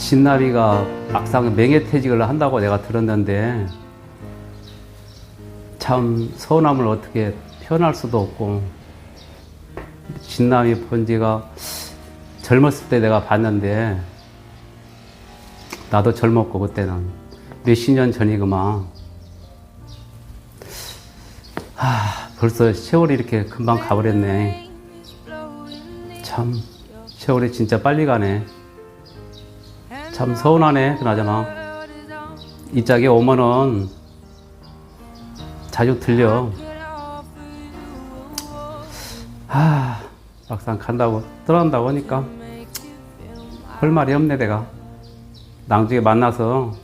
진나비가 막상 명예퇴직을 한다고 내가 들었는데 참 서운함을 어떻게 표현할 수도 없고 진나비 본지가 젊었을 때 내가 봤는데 나도 젊었고 그때는 몇십 년 전이구만. 하, 벌써 세월이 이렇게 금방 가버렸네. 참 세월이 진짜 빨리 가네 참 서운하네 그나저나. 이 짝에 오면은 자주 들려. 하 막상 간다고 떠난다고 하니까 할 말이 없네 내가. 나중에 만나서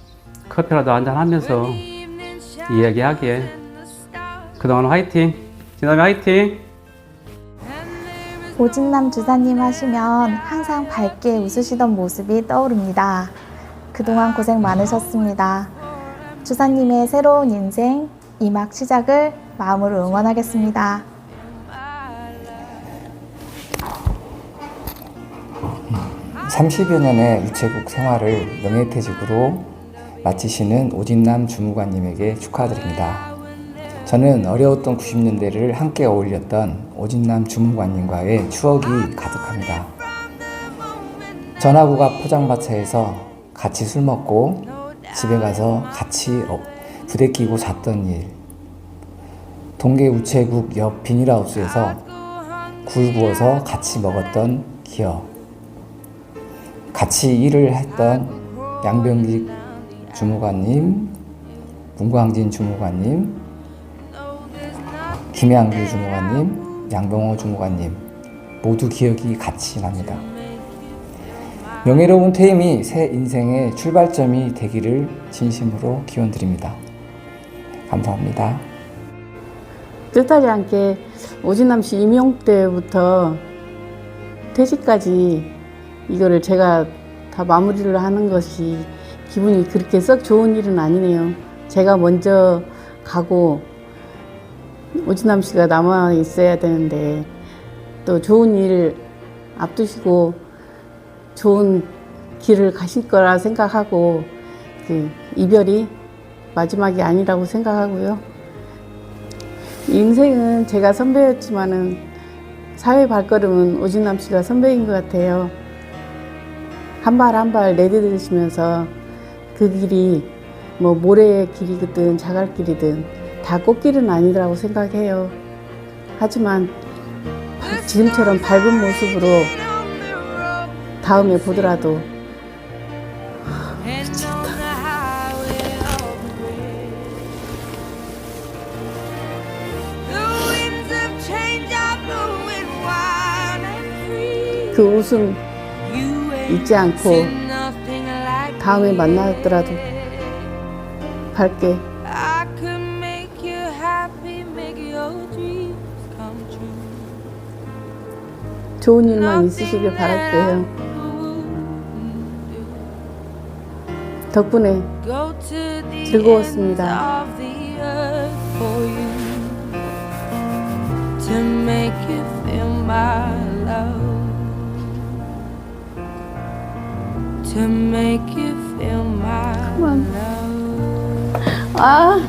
커피라도 한잔 하면서 이야기하기에. 그동안 화이팅. 지난해 화이팅 오진남 주사님 하시면 항상 밝게 웃으시던 모습이 떠오릅니다. 그동안 고생 많으셨습니다. 주사님의 새로운 인생, 이막 시작을 마음으로 응원하겠습니다. 삼 30여 년의 우체국 생활을 명예퇴직으로 마치시는 오진남 주무관님에게 축하드립니다. 저는 어려웠던 90년대를 함께 어울렸던 오진남 주무관님과의 추억이 가득합니다. 전화구가 포장마차에서 같이 술 먹고 집에 가서 같이 어- 부대 끼고 잤던 일, 동계 우체국 옆 비닐하우스에서 굴 구워서 같이 먹었던 기억, 같이 일을 했던 양병직 주무관님, 문광진 주무관님, 김양규 주무관님, 양병호 주무관님 모두 기억이 같이 납니다. 명예로운 퇴임이 새 인생의 출발점이 되기를 진심으로 기원드립니다. 감사합니다. 뜻하지 않게 오진남 씨 임용 때부터 퇴직까지 이거를 제가 다 마무리를 하는 것이 기분이 그렇게 썩 좋은 일은 아니네요. 제가 먼저 가고 오진남 씨가 남아 있어야 되는데 또 좋은 일 앞두시고 좋은 길을 가실 거라 생각하고 그 이별이 마지막이 아니라고 생각하고요. 인생은 제가 선배였지만은 사회 발걸음은 오진남 씨가 선배인 것 같아요. 한 발 한 발 내디디시면서 그 길이 뭐 모래의 길이든 자갈길이든 다 꽃길은 아니라고 생각해요. 하지만 지금처럼 밝은 모습으로 다음에 보더라도 그 웃음 잊지 않고 다음에 만나더라도 밝게 좋은 일만 있으시길 바랄게요. 덕분에 즐거웠습니다. love. 아